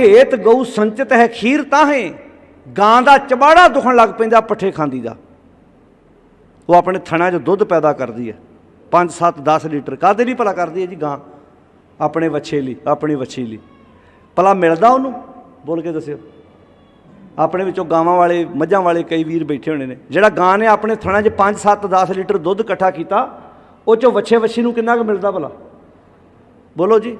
ਹੇਤ ਗਊ ਸੰਚਿਤ ਹੈ, ਖੀਰ ਤਾਹੇ। ਗਾਂ ਦਾ ਚਬਾੜਾ ਦੁਖਣ ਲੱਗ ਪੈਂਦਾ ਪੱਠੇ ਖਾਂਦੀ ਦਾ। ਉਹ ਆਪਣੇ ਥਣਾ 'ਚ ਦੁੱਧ ਪੈਦਾ ਕਰਦੀ ਹੈ। 5 7 10 ਲੀਟਰ ਕਾਹਦੇ ਲਈ ਭਲਾ ਕਰਦੀ ਹੈ ਜੀ ਗਾਂ? ਆਪਣੇ ਵੱਛੇ ਲਈ, ਆਪਣੀ ਵੱਛੀ ਲਈ। ਭਲਾ ਮਿਲਦਾ ਉਹਨੂੰ? ਬੋਲ ਕੇ ਦੱਸਿਓ। ਆਪਣੇ ਵਿੱਚੋਂ ਗਾਵਾਂ ਵਾਲੇ, ਮੱਝਾਂ ਵਾਲੇ ਕਈ ਵੀਰ ਬੈਠੇ ਹੋਣੇ ਨੇ। ਜਿਹੜਾ ਗਾਂ ਨੇ ਆਪਣੇ ਥਣਾ 'ਚ 5 7 10 ਲੀਟਰ ਦੁੱਧ ਇਕੱਠਾ ਕੀਤਾ, ਉਹ 'ਚੋਂ ਵੱਛੇ ਵੱਛੀ ਨੂੰ ਕਿੰਨਾ ਕੁ ਮਿਲਦਾ ਭਲਾ? ਬੋਲੋ ਜੀ।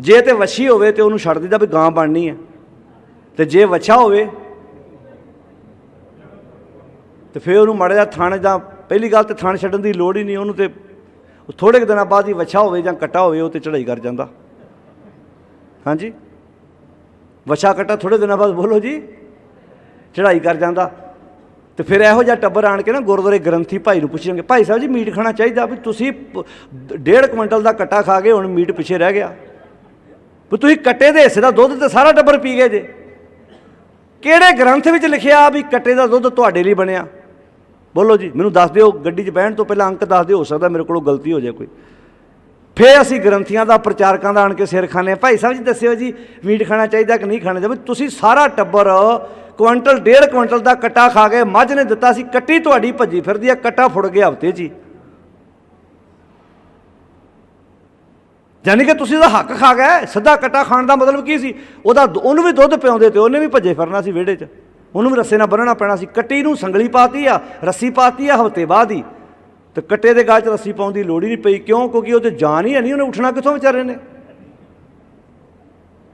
ਜੇ ਤੇ ਵੱਛੀ ਹੋਵੇ ਤੇ ਉਹਨੂੰ ਛੱਡ ਦਿੰਦਾ ਵੀ ਗਾਂ ਬਣਨੀ ਹੈ। ਤੇ ਜੇ ਵੱਛਾ ਹੋਵੇ ਤੇ ਫਿਰ ਉਹਨੂੰ ਮੜਿਆ ਥਾਣੇ ਜਾਂ ਪਹਿਲੀ ਗੱਲ ਤੇ ਥਾਣੇ ਛੱਡਣ ਦੀ ਲੋੜ ਹੀ ਨਹੀਂ, ਉਹਨੂੰ ਤੇ ਥੋੜੇ ਕੁ ਦਿਨਾਂ ਬਾਅਦ ਹੀ ਵੱਛਾ ਹੋਵੇ ਜਾਂ ਕੱਟਾ ਹੋਵੇ, ਉਹ ਤੇ ਚੜਾਈ ਕਰ ਜਾਂਦਾ। ਹਾਂਜੀ? ਵੱਛਾ ਕੱਟਾ ਥੋੜੇ ਦਿਨਾਂ ਬਾਅਦ ਬੋਲੋ ਜੀ ਚੜਾਈ ਕਰ ਜਾਂਦਾ। ਤੇ ਫਿਰ ਇਹੋ ਜਿਹਾ ਟੱਬਰ ਆਣ ਕੇ ਨਾ ਗੁਰਦੁਆਰੇ ਗ੍ਰੰਥੀ ਭਾਈ ਨੂੰ ਪੁੱਛਣਗੇ, ਭਾਈ ਸਾਹਿਬ ਜੀ, ਮੀਟ ਖਾਣਾ ਚਾਹੀਦਾ ਵੀ ਤੁਸੀਂ ਪ- ਡੇਢ ਕੁਇੰਟਲ ਦਾ ਕੱਟਾ ਖਾ ਕੇ ਹੁਣ ਮੀਟ ਪਿੱਛੇ ਰਹਿ ਗਿਆ। ਵੀ ਤੁਸੀਂ ਕੱਟੇ ਦੇ ਹਿੱਸੇ ਦਾ ਦੁੱਧ ਤੇ ਸਾਰਾ ਟੱਬਰ ਪੀ ਗਏ ਜੇ। ਕਿਹੜੇ ਗ੍ਰੰਥ ਵਿੱਚ ਲਿਖਿਆ ਵੀ ਕੱਟੇ ਦਾ ਦੁੱਧ ਤੁਹਾਡੇ ਲਈ ਬਣਿਆ? ਬੋਲੋ ਜੀ, ਮੈਨੂੰ ਦੱਸ ਦਿਓ, ਗੱਡੀ 'ਚ ਬਹਿਣ ਤੋਂ ਪਹਿਲਾਂ ਅੰਕ ਦੱਸ ਦਿਓ, ਹੋ ਸਕਦਾ ਮੇਰੇ ਕੋਲੋਂ ਗਲਤੀ ਹੋ ਜਾਏ ਕੋਈ। ਫੇਰ ਅਸੀਂ ਗ੍ਰੰਥੀਆਂ ਦਾ, ਪ੍ਰਚਾਰਕਾਂ ਦਾ ਆਣ ਕੇ ਸਿਰ ਖਾਣੇ ਭਾਈ ਸਾਹਿਬ ਜੀ ਦੱਸਿਓ ਜੀ, ਮੀਟ ਖਾਣਾ ਚਾਹੀਦਾ ਕਿ ਨਹੀਂ ਖਾਣਾ ਚਾਹੀਦਾ? ਵੀ ਤੁਸੀਂ ਸਾਰਾ ਟੱਬਰ ਕੁਇੰਟਲ ਡੇਢ ਕੁਇੰਟਲ ਦਾ ਕੱਟਾ ਖਾ ਕੇ ਮੱਝ ਨੇ ਦਿੱਤਾ ਸੀ, ਕੱਟੀ ਤੁਹਾਡੀ ਭੱਜੀ ਫਿਰਦੀ ਆ, ਕੱਟਾ ਫੁੜ ਗਿਆ ਹਫ਼ਤੇ 'ਚ ਯਾਨੀ ਕਿ ਤੁਸੀਂ ਉਹਦਾ ਹੱਕ ਖਾ ਗਏ, ਸਿੱਧਾ ਕੱਟਾ ਖਾਣ ਦਾ ਮਤਲਬ ਕੀ ਸੀ? ਉਹਦਾ ਦੁ- ਉਹਨੂੰ ਵੀ ਦੁੱਧ ਪਿਆਉਂਦੇ ਤੇ ਉਹਨੇ ਵੀ ਭੱਜੇ ਫਿਰਨਾ ਸੀ ਵਿਹੜੇ 'ਚ। ਉਹਨੂੰ ਵੀ ਰੱਸੇ ਨਾਲ ਬੰਨਣਾ ਪੈਣਾ ਸੀ। ਕੱਟੀ ਨੂੰ ਸੰਗਲੀ ਪਾਤੀ ਆ, ਰੱਸੀ ਪਾਤੀ ਆ, ਹਫ਼ਤੇ ਬਾਅਦ ਹੀ। ਤੇ ਕੱਟੇ ਦੇ ਗਾਲ 'ਚ ਰੱਸੀ ਪਾਉਣ ਦੀ ਲੋੜ ਹੀ ਨਹੀਂ ਪਈ। ਕਿਉਂ? ਕਿਉਂਕਿ ਉਹ ਤੇ ਜਾਨ ਹੀ ਹੈ ਨਹੀਂ, ਉਹਨੇ ਉੱਠਣਾ ਕਿੱਥੋਂ ਵਿਚਾਰੇ ਨੇ?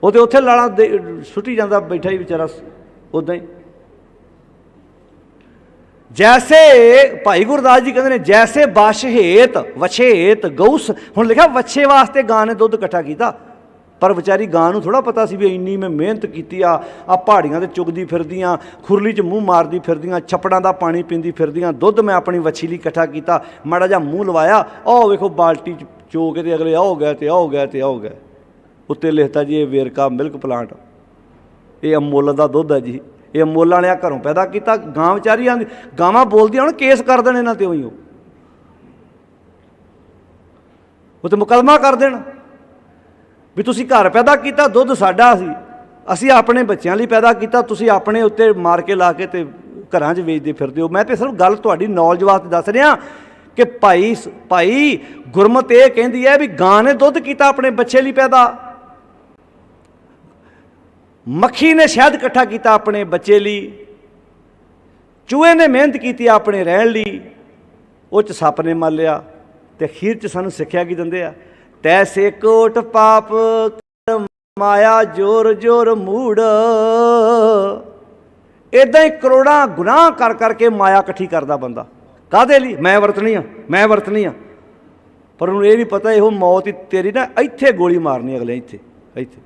ਉਹ ਤੇ ਉੱਥੇ ਲਾਣਾ ਦੇ- ਸੁੱਟੀ ਜਾਂਦਾ, ਬੈਠਾ ਹੀ ਵਿਚਾਰਾ ਉਦਾਂ ਹੀ। ਜੈਸੇ ਭਾਈ ਗੁਰਦਾਸ ਜੀ ਕਹਿੰਦੇ ਨੇ ਜੈਸੇ ਬਸ਼ ਹੇਤ ਗਊਸ ਹੁਣ ਲਿਖਿਆ ਵੱਛੇ ਵਾਸਤੇ ਗਾਂ ਨੇ ਦੁੱਧ ਇਕੱਠਾ ਕੀਤਾ ਪਰ ਵਿਚਾਰੀ ਗਾਂ ਨੂੰ ਥੋੜਾ ਪਤਾ ਸੀ ਵੀ ਇੰਨੀ ਮੈਂ ਮਿਹਨਤ ਕੀਤੀ ਆ ਆ ਪਹਾੜੀਆਂ ਤੇ ਚੁਗਦੀ ਫਿਰਦੀਆਂ ਖੁਰਲੀ 'ਚ ਮੂੰਹ ਮਾਰਦੀ ਫਿਰਦੀਆਂ ਛੱਪੜਾਂ ਦਾ ਪਾਣੀ ਪੀਂਦੀ ਫਿਰਦੀਆਂ ਦੁੱਧ ਮੈਂ ਆਪਣੀ ਵੱਛੀ ਲਈ ਇਕੱਠਾ ਕੀਤਾ ਮਾੜਾ ਜਿਹਾ ਮੂੰਹ ਲਵਾਇਆ ਉਹ ਵੇਖੋ ਬਾਲਟੀ 'ਚ ਚੋ ਕੇ ਤੇ ਅਗਲੇ ਆ ਹੋ ਗਿਆ ਤੇ ਆ ਹੋ ਗਿਆ ਤੇ ਆ ਹੋ ਗਿਆ ਉੱਤੇ ਲਿਖਤਾ ਜੀ ਇਹ ਵੇਰਕਾ ਮਿਲਕ ਪਲਾਂਟ ਇਹ ਅਮੋਲ ਦਾ ਦੁੱਧ ਹੈ ਜੀ ਇਹ ਅਮੁੱਲ ਵਾਲਿਆਂ ਘਰੋਂ ਪੈਦਾ ਕੀਤਾ, ਗਾਂ ਵਿਚਾਰੀਆਂ ਆਂਦੀ ਗਾਵਾਂ ਬੋਲਦੀਆਂ ਹੁਣ, ਕੇਸ ਕਰ ਦੇਣ ਇਹਨਾਂ ਤੇ ਉਹੀ ਉਹ ਉਹ ਤੇ ਮੁਕਲਮਾ ਕਰ ਦੇਣ। ਵੀ ਤੁਸੀਂ ਘਰ ਪੈਦਾ ਕੀਤਾ, ਦੁੱਧ ਸਾਡਾ ਸੀ। ਅਸੀਂ ਆਪਣੇ ਬੱਚਿਆਂ ਲਈ ਪੈਦਾ ਕੀਤਾ, ਤੁਸੀਂ ਆਪਣੇ ਉੱਤੇ ਮਾਰ ਕੇ ਲਾ ਕੇ ਤੇ ਘਰਾਂ 'ਚ ਵੇਚਦੇ ਫਿਰਦੇ ਹੋ। ਮੈਂ ਤੇ ਸਿਰਫ ਗੱਲ ਤੁਹਾਡੀ ਨੌਲੇਜ ਵਾਸਤੇ ਦੱਸ ਰਿਹਾ ਕਿ ਭਾਈ ਭਾਈ ਗੁਰਮਤ ਇਹ ਕਹਿੰਦੀ ਹੈ ਵੀ ਗਾਂ ਨੇ ਦੁੱਧ ਕੀਤਾ ਆਪਣੇ ਬੱਚੇ ਲਈ ਪੈਦਾ। ਮੱਖੀ ਨੇ ਸ਼ਹਿਦ ਇਕੱਠਾ ਕੀਤਾ ਆਪਣੇ ਬੱਚੇ ਲਈ, ਚੂਹੇ ਨੇ ਮਿਹਨਤ ਕੀਤੀ ਆਪਣੇ ਰਹਿਣ ਲਈ, ਉਹ ਚ ਸੱਪ ਨੇ ਮਰ ਲਿਆ ਤੇ ਅਖੀਰ ਚ ਸਾਨੂੰ ਸਿੱਖਿਆ ਕੀ ਦਿੰਦੇ ਆ? ਤੈਸੇ ਕੋਟ ਪਾਪ ਕਰ ਮਾਇਆ ਜੋਰ ਜੋਰ ਮੂੜ। ਇਦਾਂ ਹੀ ਕਰੋੜਾਂ ਗੁਨਾਹ ਕਰ ਕਰਕੇ ਮਾਇਆ ਇਕੱਠੀ ਕਰਦਾ ਬੰਦਾ। ਕਾਦੇ ਲਈ? ਮੈਂ ਵਰਤਣੀ ਆ, ਮੈਂ ਵਰਤਣੀ ਆ। ਪਰ ਉਹਨੂੰ ਇਹ ਨਹੀਂ ਪਤਾ, ਇਹੋ ਮੌਤ ਹੀ ਤੇਰੀ ਨਾ ਇੱਥੇ ਗੋਲੀ ਮਾਰਨੀ ਅਗਲੇ ਇੱਥੇ ਇੱਥੇ।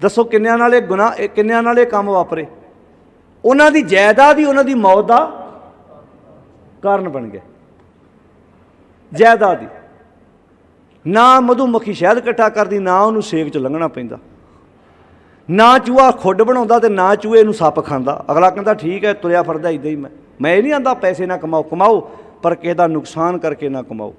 ਦੱਸੋ ਕਿੰਨਿਆਂ ਨਾਲ ਇਹ ਗੁਨਾਹ ਕਿੰਨਿਆਂ ਨਾਲ ਇਹ ਕੰਮ ਵਾਪਰੇ? ਉਹਨਾਂ ਦੀ ਜਾਇਦਾਦ ਹੀ ਉਹਨਾਂ ਦੀ ਮੌਤ ਦਾ ਕਾਰਨ ਬਣ ਗਿਆ। ਜਾਇਦਾਦ ਹੀ। ਨਾ ਮਧੂਮੱਖੀ ਸ਼ਹਿਦ ਇਕੱਠਾ ਕਰਦੀ, ਨਾ ਉਹਨੂੰ ਸੇਕ ਚ ਲੰਘਣਾ ਪੈਂਦਾ। ਨਾ ਚੂਹਾ ਖੁੱਡ ਬਣਾਉਂਦਾ ਤੇ ਨਾ ਚੂਹੇ ਨੂੰ ਸੱਪ ਖਾਂਦਾ। ਅਗਲਾ ਕਹਿੰਦਾ, ਠੀਕ ਹੈ, ਤੁਰਿਆ ਫਿਰਦਾ ਇਦਾਂ ਹੀ ਮੈਂ। ਮੈਂ ਇਹ ਨਹੀਂ ਆਂਦਾ ਪੈਸੇ ਨਾ ਕਮਾਓ। ਕਮਾਓ, ਪਰ ਕਿਸੇ ਦਾ ਨੁਕਸਾਨ ਕਰਕੇ ਨਾ ਕਮਾਓ।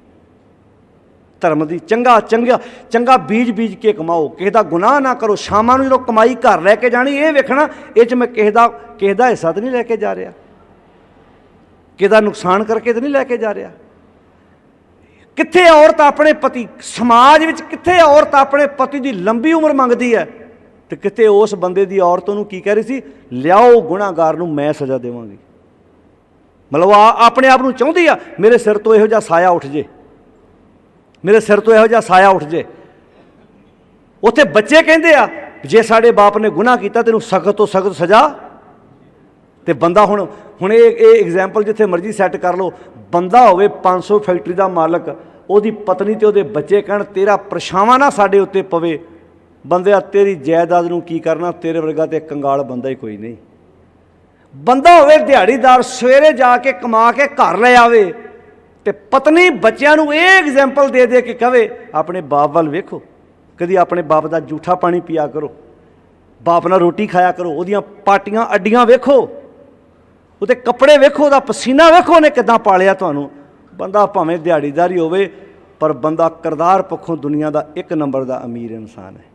ਧਰਮ ਦੀ ਚੰਗਾ ਚੰਗਾ ਚੰਗਾ ਬੀਜ ਬੀਜ ਕੇ ਕਮਾਓ। ਕਿਸੇ ਦਾ ਗੁਨਾਹ ਨਾ ਕਰੋ। ਸ਼ਾਮਾਂ ਨੂੰ ਜਦੋਂ ਕਮਾਈ ਘਰ ਲੈ ਕੇ ਜਾਣੀ, ਇਹ ਵੇਖਣਾ, ਇਹ ਚ ਮੈਂ ਕਿਸੇ ਦਾ ਕਿਸੇ ਦਾ ਹਿੱਸਾ ਤਾਂ ਨਹੀਂ ਲੈ ਕੇ ਜਾ ਰਿਹਾ। ਕਿਸੇ ਦਾ ਨੁਕਸਾਨ ਕਰਕੇ ਤਾਂ ਨਹੀਂ ਲੈ ਕੇ ਜਾ ਰਿਹਾ। ਕਿੱਥੇ ਔਰਤ ਆਪਣੇ ਪਤੀ, ਸਮਾਜ ਵਿੱਚ ਕਿੱਥੇ ਔਰਤ ਆਪਣੇ ਪਤੀ ਦੀ ਲੰਬੀ ਉਮਰ ਮੰਗਦੀ ਹੈ? ਤੇ ਕਿਤੇ ਉਸ ਬੰਦੇ ਦੀ ਔਰਤ ਨੂੰ ਕੀ ਕਹਿ ਰਹੀ ਸੀ? ਲਿਆਓ ਗੁਨਾਹਗਾਰ ਨੂੰ, ਮੈਂ ਸਜ਼ਾ ਦੇਵਾਂਗੀ। ਮਤਲਬ ਆ ਆਪਣੇ ਆਪ ਨੂੰ ਚਾਹੁੰਦੀ ਆ, ਮੇਰੇ ਸਿਰ ਤੋਂ ਇਹੋ ਜਿਹਾ ਸਾਇਆ ਉੱਠ ਜੇ। ਮੇਰੇ ਸਿਰ ਤੋਂ ਇਹੋ ਜਿਹਾ ਸਾਇਆ ਉੱਠ ਜੇ। ਉੱਥੇ ਬੱਚੇ ਕਹਿੰਦੇ ਆ, ਜੇ ਸਾਡੇ ਬਾਪ ਨੇ ਗੁਨਾਹ ਕੀਤਾ, ਤੈਨੂੰ ਸਖਤ ਤੋਂ ਸਖਤ ਸਜ਼ਾ ਤੇ ਬੰਦਾ ਹੁਣ ਹੁਣ ਇਹ ਇਹ ਐਗਜ਼ਾਮਪਲ ਜਿੱਥੇ ਮਰਜ਼ੀ ਸੈੱਟ ਕਰ ਲਓ, ਬੰਦਾ ਹੋਵੇ 500 ਫੈਕਟਰੀ ਦਾ ਮਾਲਕ, ਉਹਦੀ ਪਤਨੀ ਤੇ ਉਹਦੇ ਬੱਚੇ ਕਹਿਣ, ਤੇਰਾ ਪਰਛਾਵਾਂ ਨਾ ਸਾਡੇ ਉੱਤੇ ਪਵੇ। ਬੰਦਿਆ ਤੇਰੀ ਜਾਇਦਾਦ ਨੂੰ ਕੀ ਕਰਨਾ, ਤੇਰੇ ਵਰਗਾ ਤੇ ਕੰਗਾਲ ਬੰਦਾ ਹੀ ਕੋਈ ਨਹੀਂ। ਬੰਦਾ ਹੋਵੇ ਦਿਹਾੜੀਦਾਰ, ਸਵੇਰੇ ਜਾ ਕੇ ਕਮਾ ਕੇ ਘਰ ਲੈ ਆਵੇ ਤੇ ਪਤਨੀ ਬੱਚਿਆਂ ਨੂੰ ਇਹ ਐਗਜ਼ਾਮਪਲ ਦੇ ਦੇ ਕੇ ਕਵੇ, ਆਪਣੇ ਬਾਪ ਵੱਲ ਵੇਖੋ। ਕਦੀ ਆਪਣੇ ਬਾਪ ਦਾ ਜੂਠਾ ਪਾਣੀ ਪੀਆ ਕਰੋ। ਬਾਪ ਨਾਲ ਰੋਟੀ ਖਾਇਆ ਕਰੋ, ਉਹਦੀਆਂ ਪਾਟੀਆਂ ਅੱਡੀਆਂ ਵੇਖੋ। ਉਹਦੇ ਕੱਪੜੇ ਵੇਖੋ, ਉਹਦਾ ਪਸੀਨਾ ਵੇਖੋ, ਉਹਨੇ ਕਿਦਾਂ ਪਾਲਿਆ ਤੁਹਾਨੂੰ। ਬੰਦਾ ਭਾਵੇਂ ਦਿਹਾੜੀਦਾਰੀ ਹੋਵੇ, ਪਰ ਬੰਦਾ ਕਰਦਾਰ ਪੱਖੋਂ ਦੁਨੀਆ ਦਾ ਇੱਕ ਨੰਬਰ ਦਾ ਅਮੀਰ ਇਨਸਾਨ ਹੈ।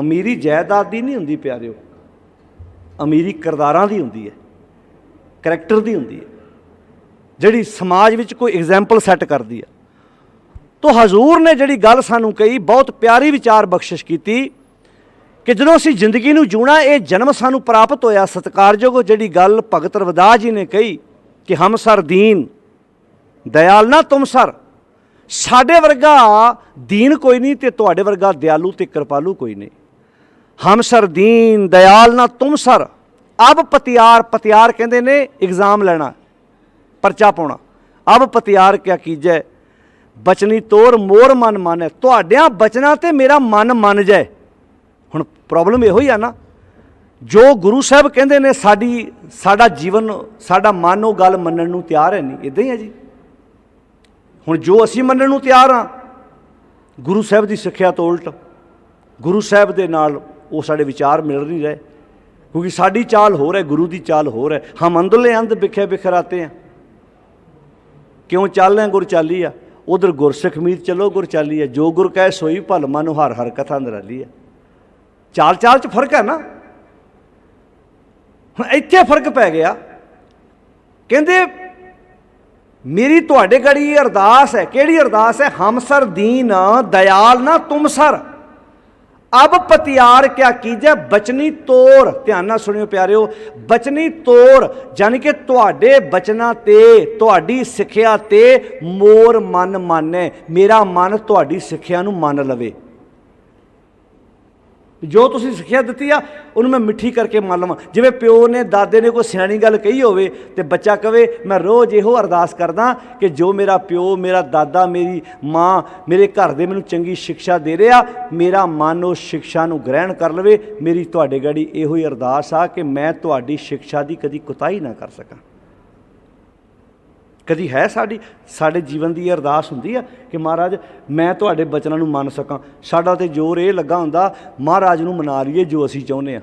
ਅਮੀਰੀ ਜਾਇਦਾਦ ਦੀ ਨਹੀਂ ਹੁੰਦੀ, ਪਿਆਰਿਓ। ਅਮੀਰੀ ਕਰਦਾਰਾਂ ਦੀ ਹੁੰਦੀ ਹੈ। ਕਰੈਕਟਰ ਦੀ ਹੁੰਦੀ ਹੈ। ਜਿਹੜੀ ਸਮਾਜ ਵਿੱਚ ਕੋਈ ਐਗਜ਼ਾਮਪਲ ਸੈੱਟ ਕਰਦੀ ਆ ਤੋ ਹਜ਼ੂਰ ਨੇ ਜਿਹੜੀ ਗੱਲ ਸਾਨੂੰ ਕਹੀ, ਬਹੁਤ ਪਿਆਰੀ ਵਿਚਾਰ ਬਖਸ਼ਿਸ਼ ਕੀਤੀ ਕਿ ਜਦੋਂ ਅਸੀਂ ਜ਼ਿੰਦਗੀ ਨੂੰ ਜੂਣਾ ਇਹ ਜਨਮ ਸਾਨੂੰ ਪ੍ਰਾਪਤ ਹੋਇਆ। ਸਤਿਕਾਰਯੋਗ ਜਿਹੜੀ ਗੱਲ ਭਗਤ ਰਵਿਦਾਸ ਜੀ ਨੇ ਕਹੀ ਕਿ ਹਮ ਸਰ ਦੀਨ, ਦਇਆਲ ਨਾ ਤੁਮ ਸਰ। ਸਾਡੇ ਵਰਗਾ ਦੀਨ ਕੋਈ ਨਹੀਂ ਤੇ ਤੁਹਾਡੇ ਵਰਗਾ ਦਿਆਲੂ ਤੇ ਕਿਰਪਾਲੂ ਕੋਈ ਨਹੀਂ। ਹਮ ਸਰ ਦੀਨ, ਦਇਆਲ ਨਾ ਤੁਮ ਸਰ। ਅਬ ਪਤਿਆਰ ਪਤਿਆਰ ਕਹਿੰਦੇ ਨੇ ਐਗਜ਼ਾਮ ਲੈਣਾ। ਪਰਚਾ ਪਾਉਣਾ। ਅਬ ਪਤਿਆਰ ਕਿਆ ਕੀਜੈ? ਬਚਨੀ ਤੋਰ ਮੋਰ ਮਨ ਮਾਨੈ। ਤੁਹਾਡਿਆਂ ਬਚਨਾਂ ਤੇ ਮੇਰਾ ਮਨ ਮੰਨ ਜਾਏ। ਹੁਣ ਪ੍ਰੋਬਲਮ ਇਹੋ ਹੀ ਆ ਨਾ। ਜੋ ਗੁਰੂ ਸਾਹਿਬ ਕਹਿੰਦੇ ਨੇ, ਸਾਡੀ, ਸਾਡਾ ਜੀਵਨ, ਸਾਡਾ ਮਨ ਉਹ ਗੱਲ ਮੰਨਣ ਨੂੰ ਤਿਆਰ ਹੈ ਨਹੀਂ। ਇਦਾਂ ਹੀ ਹੈ ਜੀ। ਹੁਣ ਜੋ ਅਸੀਂ ਮੰਨਣ ਨੂੰ ਤਿਆਰ ਆ ਗੁਰੂ ਸਾਹਿਬ ਦੀ ਸਿੱਖਿਆ ਤੋਂ ਉਲਟ, ਗੁਰੂ ਸਾਹਿਬ ਦੇ ਨਾਲ ਉਹ ਸਾਡੇ ਵਿਚਾਰ ਮਿਲ ਨਹੀਂ ਰਹੇ। ਕਿਉਂਕਿ ਸਾਡੀ ਚਾਲ ਹੋਰ ਹੈ, ਗੁਰੂ ਦੀ ਚਾਲ ਹੋਰ ਹੈ। ਹਮ ਅੰਦਰਲੇ ਅੰਧ ਵਿਖੇ ਬਿਖਰਾਤੇ ਆ ਕਿਉਂ ਚੱਲ ਰਹੇ ਗੁਰ ਚਾਲੀ ਆ? ਉਧਰ ਗੁਰਸਿੱਖ ਮੀਤ ਚਲੋ ਗੁਰ ਚਾਲੀ ਆ। ਜੋ ਗੁਰ ਕਹੇ ਸੋਈ ਭਲ ਮਨ ਹਰ ਹਰ ਕਥਾ ਨਿਰਾਲੀ ਆ। ਚਾਲ ਚਾਲ ਚ ਫ਼ਰਕ ਹੈ ਨਾ? ਹੁਣ ਇੱਥੇ ਫ਼ਰਕ ਪੈ ਗਿਆ। ਕਹਿੰਦੇ, ਮੇਰੀ ਤੁਹਾਡੇ ਗੜੀ ਅਰਦਾਸ ਹੈ। ਕਿਹੜੀ ਅਰਦਾਸ ਹੈ? ਹਮਸਰ ਦੀਨ, ਦਇਆਲ ਨਾ ਤੁਮਸਰ। ਅਬ ਪਤਿਆਰ ਕਿਆ ਕੀਜੈ? ਬਚਨੀ ਤੋਰ। ਧਿਆਨ ਨਾਲ ਸੁਣਿਓ ਪਿਆਰਿਓ, ਬਚਨੀ ਤੋਰ ਜਾਨੀ ਕਿ ਤੁਹਾਡੇ ਬਚਨਾਂ ਤੇ, ਤੁਹਾਡੀ ਸਿੱਖਿਆ ਤੇ ਮੋਰ ਮਨ ਮਾਨੈ। ਮੇਰਾ ਮਨ ਤੁਹਾਡੀ ਸਿੱਖਿਆ ਨੂੰ ਮੰਨ ਲਵੇ। ਜੋ ਤੁਸੀਂ ਸਿੱਖਿਆ ਦਿੱਤੀ ਆ, ਉਹਨੂੰ ਮੈਂ ਮਿੱਠੀ ਕਰਕੇ ਮੰਨ ਲਵਾਂ। ਜਿਵੇਂ ਪਿਓ ਨੇ, ਦਾਦੇ ਨੇ ਕੋਈ ਸਿਆਣੀ ਗੱਲ ਕਹੀ ਹੋਵੇ ਤੇ ਬੱਚਾ ਕਵੇ, ਮੈਂ ਰੋਜ਼ ਇਹੋ ਅਰਦਾਸ ਕਰਦਾ ਕਿ ਜੋ ਮੇਰਾ ਪਿਓ, ਮੇਰਾ ਦਾਦਾ, ਮੇਰੀ ਮਾਂ, ਮੇਰੇ ਘਰ ਦੇ ਮੈਨੂੰ ਚੰਗੀ ਸਿੱਖਿਆ ਦੇ ਰਿਹਾ, ਮੇਰਾ ਮਨ ਉਹ ਸਿੱਖਿਆ ਨੂੰ ਗ੍ਰਹਿਣ ਕਰ ਲਵੇ। ਮੇਰੀ ਤੁਹਾਡੇ ਗੜੀ ਇਹੋ ਹੀ ਅਰਦਾਸ ਆ ਕਿ ਮੈਂ ਤੁਹਾਡੀ ਸਿੱਖਿਆ ਦੀ ਕਦੀ ਕੁਤਾਹੀ ਨਾ ਕਰ ਸਕਾਂ। ਕਦੀ ਹੈ ਸਾਡੀ, ਸਾਡੇ ਜੀਵਨ ਦੀ ਇਹ ਅਰਦਾਸ ਹੁੰਦੀ ਆ ਕਿ ਮਹਾਰਾਜ ਮੈਂ ਤੁਹਾਡੇ ਬਚਨਾਂ ਨੂੰ ਮੰਨ ਸਕਾਂ। ਸਾਡਾ ਤੇ ਜ਼ੋਰ ਇਹ ਲੱਗਾ ਹੁੰਦਾ, ਮਹਾਰਾਜ ਨੂੰ ਮਨਾ ਲਈਏ ਜੋ ਅਸੀਂ ਚਾਹੁੰਦੇ ਆ।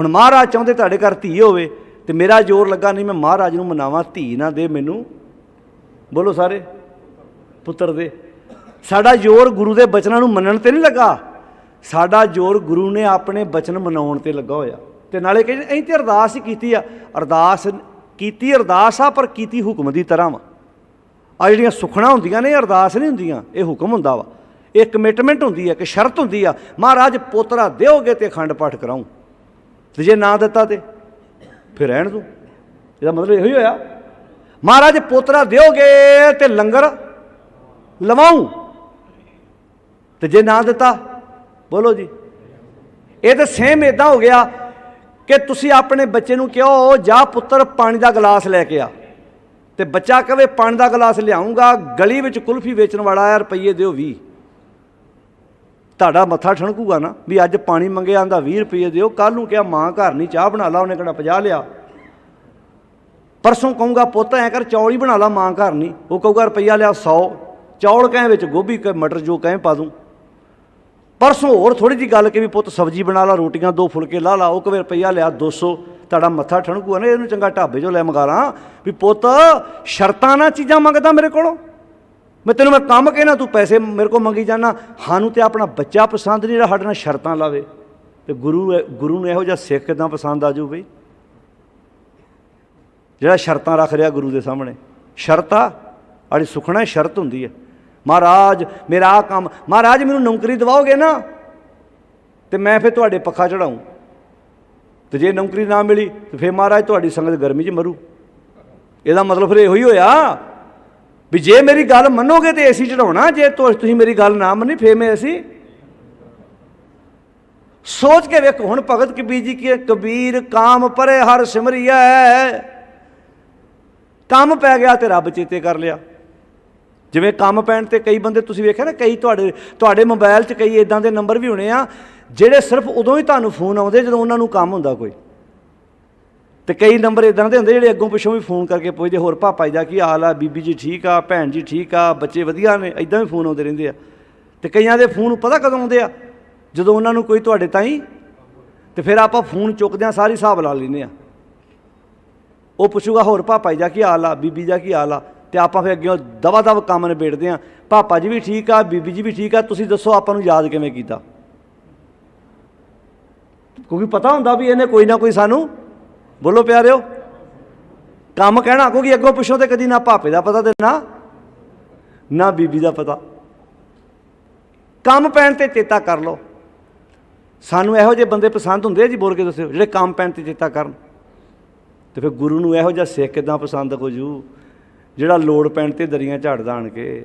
ਹੁਣ ਮਹਾਰਾਜ ਚਾਹੁੰਦੇ ਤੁਹਾਡੇ ਘਰ ਧੀ ਹੋਵੇ ਤੇ ਮੇਰਾ ਜ਼ੋਰ ਲੱਗਾ ਨਹੀਂ, ਮੈਂ ਮਹਾਰਾਜ ਨੂੰ ਮਨਾਵਾਂ, ਧੀ ਨਾ ਦੇ ਮੈਨੂੰ। ਬੋਲੋ ਸਾਰੇ, ਪੁੱਤਰ ਦੇ। ਸਾਡਾ ਜ਼ੋਰ ਗੁਰੂ ਦੇ ਬਚਨਾਂ ਨੂੰ ਮੰਨਣ ਤੇ ਨਹੀਂ ਲੱਗਾ। ਸਾਡਾ ਜ਼ੋਰ ਗੁਰੂ ਨੇ ਆਪਣੇ ਬਚਨ ਮਨਾਉਣ ਤੇ ਲੱਗਾ ਹੋਇਆ। ਤੇ ਨਾਲੇ ਕਹਿੰਦੇ, ਅਸੀਂ ਤੇ ਅਰਦਾਸ ਹੀ ਕੀਤੀ ਆ। ਅਰਦਾਸ ਕੀਤੀ ਅਰਦਾਸ ਆ, ਪਰ ਕੀਤੀ ਹੁਕਮ ਦੀ ਤਰ੍ਹਾਂ ਵਾ। ਆ ਜਿਹੜੀਆਂ ਸੁਖਣਾ ਹੁੰਦੀਆਂ ਨੇ ਅਰਦਾਸ ਨਹੀਂ ਹੁੰਦੀਆਂ, ਇਹ ਹੁਕਮ ਹੁੰਦਾ ਵਾ। ਇਹ ਕਮਿਟਮੈਂਟ ਹੁੰਦੀ ਹੈ ਕਿ ਸ਼ਰਤ ਹੁੰਦੀ ਆ, ਮਹਾਰਾਜ ਪੋਤਰਾ ਦਿਓਗੇ ਤੇ ਅਖੰਡ ਪਾਠ ਕਰਾਉਂ ਤੇ ਜੇ ਨਾ ਦਿੱਤਾ ਤੇ ਫਿਰ ਰਹਿਣ ਦੋ। ਇਹਦਾ ਮਤਲਬ ਇਹੋ ਹੀ ਹੋਇਆ। ਮਹਾਰਾਜ ਪੋਤਰਾ ਦਿਓਗੇ ਤੇ ਲੰਗਰ ਲਵਾਉਂ ਤੇ ਜੇ ਨਾ ਦਿੱਤਾ, ਬੋਲੋ ਜੀ। ਇਹ ਤਾਂ ਸੇਮ ਇਦਾਂ ਹੋ ਗਿਆ ਕਿ ਤੁਸੀਂ ਆਪਣੇ ਬੱਚੇ ਨੂੰ ਕਿਹੋ ਜਾ ਪੁੱਤਰ, ਪਾਣੀ ਦਾ ਗਲਾਸ ਲੈ ਕੇ ਆ। ਤੇ ਬੱਚਾ ਕਵੇ ਪਾਣੀ ਦਾ ਗਲਾਸ ਲਿਆਉਂਗਾ, ਗਲੀ ਵਿੱਚ ਕੁਲਫੀ ਵੇਚਣ ਵਾਲਾ ਆ, ਰੁਪਈਏ ਦਿਓ 20 ਤੁਹਾਡਾ ਮੱਥਾ ਠਣਕੂਗਾ ਨਾ, ਵੀ ਅੱਜ ਪਾਣੀ ਮੰਗਿਆ ਆਂਦਾ 20 ਰੁਪਏ ਦਿਓ। ਕੱਲ ਨੂੰ ਕਿਹਾ, ਮਾਂ ਘਰ ਨਹੀਂ, ਚਾਹ ਬਣਾ ਲਾ, ਉਹਨੇ ਕਿਹੜਾ 50 ਲਿਆ। ਪਰਸੋਂ ਕਹੂੰਗਾ, ਪੁੱਤ, ਐ ਕਰ, ਚੌਲ ਹੀ ਬਣਾ ਲਾ, ਮਾਂ ਘਰ ਨਹੀਂ। ਉਹ ਕਹੂਗਾ, ਰੁਪਈਆ ਲਿਆ 100 ਚੌਲ ਕਹੇ ਵਿੱਚ, ਗੋਭੀ, ਕ, ਮਟਰ ਜੋ ਕਹੇ ਪਾ ਦੂੰ? ਪਰਸੋਂ ਹੋਰ ਥੋੜੀ ਜੀ ਗੱਲ ਕਿ ਵੀ ਪੁੱਤ ਸਬਜ਼ੀ ਬਣਾ ਲਾ, ਰੋਟੀਆਂ ਦੋ ਫੁਲਕੇ ਲਾ ਲਾ, ਉਹ ਕਵੇ ਰੁਪਈਆ ਲਿਆ 200 ਤੁਹਾਡਾ ਮੱਥਾ ਠਣਕੂਗਾ ਨਾ, ਇਹਨੂੰ ਚੰਗਾ ਢਾਬੇ 'ਚੋਂ ਲੈ ਮੰਗਾ ਲਾਂ ਵੀ ਪੁੱਤ ਸ਼ਰਤਾਂ ਨਾਲ ਚੀਜ਼ਾਂ ਮੰਗਦਾ ਮੇਰੇ ਕੋਲੋਂ। ਮੈਂ ਤੈਨੂੰ ਮੈਂ ਕੰਮ ਕਹਿਣਾ, ਤੂੰ ਪੈਸੇ ਮੇਰੇ ਕੋਲ ਮੰਗੀ ਜਾਣਾ ਸਾਨੂੰ ਤੇ ਆਪਣਾ ਬੱਚਾ ਪਸੰਦ ਨਹੀਂ ਜਿਹੜਾ ਸਾਡੇ ਨਾਲ ਸ਼ਰਤਾਂ ਲਾਵੇ। ਤੇ ਗੁਰੂ ਗੁਰੂ ਨੂੰ ਇਹੋ ਜਿਹਾ ਸਿੱਖ ਕਿਦਾਂ ਪਸੰਦ ਆ ਜੂ ਬਈ? ਜਿਹੜਾ ਸ਼ਰਤਾਂ ਰੱਖ ਰਿਹਾ ਗੁਰੂ ਦੇ ਸਾਹਮਣੇ। ਸ਼ਰਤ ਆ ਆੜੀ ਸੁਖਣਾ ਸ਼ਰਤ ਹੁੰਦੀ ਹੈ। ਮਹਾਰਾਜ, ਮੇਰਾ ਆਹ ਕੰਮ। ਮਹਾਰਾਜ, ਮੈਨੂੰ ਨੌਕਰੀ ਦਿਵਾਓਗੇ ਨਾ, ਤੇ ਮੈਂ ਫਿਰ ਤੁਹਾਡੇ ਪੱਖਾ ਚੜਾਉਂ ਤੇ ਜੇ ਨੌਕਰੀ ਨਾ ਮਿਲੀ, ਤੇ ਫਿਰ ਮਹਾਰਾਜ, ਤੁਹਾਡੀ ਸੰਗਤ ਗਰਮੀ 'ਚ ਮਰੂ। ਇਹਦਾ ਮਤਲਬ ਫਿਰ ਇਹੋ ਹੀ ਹੋਇਆ ਵੀ ਜੇ ਮੇਰੀ ਗੱਲ ਮੰਨੋਗੇ ਤੇ ਏਸੀ ਚੜਾਉਣਾ, ਜੇ ਤੁਸੀਂ ਮੇਰੀ ਗੱਲ ਨਾ ਮੰਨੀ, ਫੇਰ ਮੈਂ ਅਸੀਂ ਸੋਚ ਕੇ ਵੇਖੋ, ਹੁਣ ਭਗਤ ਕਬੀਰ ਜੀ ਕੀ ਕਬੀਰ ਕਾਮ ਪਰੇ ਹਰ ਸਿਮਰਿਐ। ਕੰਮ ਪੈ ਗਿਆ ਤੇ ਰੱਬ ਚੇਤੇ ਕਰ ਲਿਆ। ਜਿਵੇਂ ਕੰਮ ਪੈਣ ਤੇ ਕਈ ਬੰਦੇ ਤੁਸੀਂ ਵੇਖਿਆ ਨਾ, ਕਈ ਤੁਹਾਡੇ ਤੁਹਾਡੇ ਮੋਬਾਈਲ 'ਚ ਕਈ ਇਦਾਂ ਦੇ ਨੰਬਰ ਵੀ ਹੋਣੇ ਆ, ਜਿਹੜੇ ਸਿਰਫ ਉਦੋਂ ਹੀ ਤੁਹਾਨੂੰ ਫੋਨ ਆਉਂਦੇ ਜਦੋਂ ਉਹਨਾਂ ਨੂੰ ਕੰਮ ਹੁੰਦਾ ਕੋਈ। ਤੇ ਕਈ ਨੰਬਰ ਇਦਾਂ ਦੇ ਹੁੰਦੇ ਜਿਹੜੇ ਅੱਗੋਂ ਪਿੱਛੋਂ ਵੀ ਫੋਨ ਕਰਕੇ ਪੁੱਛਦੇ, ਹੋਰ ਪਾਪਾ ਜੀ ਦਾ ਕੀ ਹਾਲ ਆ, ਬੀਬੀ ਜੀ ਠੀਕ ਆ, ਭੈਣ ਜੀ ਠੀਕ ਆ, ਬੱਚੇ ਵਧੀਆ ਨੇ ਇਦਾਂ ਵੀ ਫੋਨ ਆਉਂਦੇ ਰਹਿੰਦੇ ਆ। ਤੇ ਕਈਆਂ ਦੇ ਫੋਨ ਪਤਾ ਕਦੋਂ ਆਉਂਦੇ ਆ? ਜਦੋਂ ਉਹਨਾਂ ਨੂੰ ਕੋਈ ਤੁਹਾਡੇ ਤਾਈਂ, ਤੇ ਫਿਰ ਆਪਾਂ ਫੋਨ ਚੁੱਕਦੇ ਆ ਸਾਰੀ ਹਿਸਾਬ ਲਾ ਲੈਂਦੇ ਆ। ਉਹ ਪੁੱਛੂਗਾ, ਹੋਰ ਪਾਪਾ ਜੀ ਦਾ ਕੀ ਹਾਲ ਆ, ਬੀਬੀ ਦਾ ਕੀ ਹਾਲ ਆ? ਤੇ ਆਪਾਂ ਫਿਰ ਅੱਗੇ ਦਵਾ ਦਵ ਕੰਮ ਨਿਬੇੜਦੇ ਆ ਪਾਪਾ ਜੀ ਵੀ ਠੀਕ ਆ, ਬੀਬੀ ਜੀ ਵੀ ਠੀਕ ਆ, ਤੁਸੀਂ ਦੱਸੋ ਆਪਾਂ ਨੂੰ ਯਾਦ ਕਿਵੇਂ ਕੀਤਾ? ਕਿਉਂਕਿ ਪਤਾ ਹੁੰਦਾ ਵੀ ਇਹਨੇ ਕੋਈ ਨਾ ਕੋਈ ਸਾਨੂੰ, ਬੋਲੋ ਪਿਆਰਿਓ, ਕੰਮ ਕਹਿਣਾ, ਕਿਉਂਕਿ ਅੱਗੋਂ ਪੁੱਛੋ ਤੇ ਕਦੀ ਨਾ ਪਾਪੇ ਦਾ ਪਤਾ ਤੇ ਨਾ ਨਾ ਬੀਬੀ ਦਾ ਪਤਾ। ਕੰਮ ਪੈਣ ਤੇ ਚੇਤਾ ਕਰ ਲਓ। ਸਾਨੂੰ ਇਹੋ ਜਿਹੇ ਬੰਦੇ ਪਸੰਦ ਹੁੰਦੇ ਆ ਜੀ, ਬੋਲ ਕੇ ਦੱਸਿਓ, ਜਿਹੜੇ ਕੰਮ ਪੈਣ ਤੇ ਚੇਤਾ ਕਰਨ। ਤੇ ਫਿਰ ਗੁਰੂ ਨੂੰ ਇਹੋ ਜਿਹਾ ਸਿੱਖ ਕਿਦਾਂ ਪਸੰਦ ਹੋ ਜੂ? ਜਿਹੜਾ ਲੋੜ ਪੈਣ ਤੇ ਦਰੀਆਂ ਝਾੜਦਾ ਆਣ ਕੇ।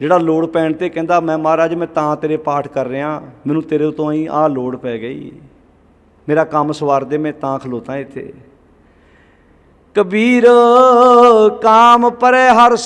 ਜਿਹੜਾ ਲੋੜ ਪੈਣ ਤੇ ਕਹਿੰਦਾ, ਮੈਂ ਮਹਾਰਾਜ, ਮੈਂ ਤਾਂ ਤੇਰੇ ਪਾਠ ਕਰ ਰਿਹਾ, ਮੈਨੂੰ ਤੇਰੇ ਤੋਂ ਹੀ ਆਹ ਲੋੜ ਪੈ ਗਈ। ਮੇਰਾ ਕੰਮ ਸਵਾਰ ਦੇ, ਮੈਂ ਤਾਂ ਖਲੋਤਾ ਇੱਥੇ। ਕਬੀਰ, ਕਾਮ ਪਰੇ ਹਰ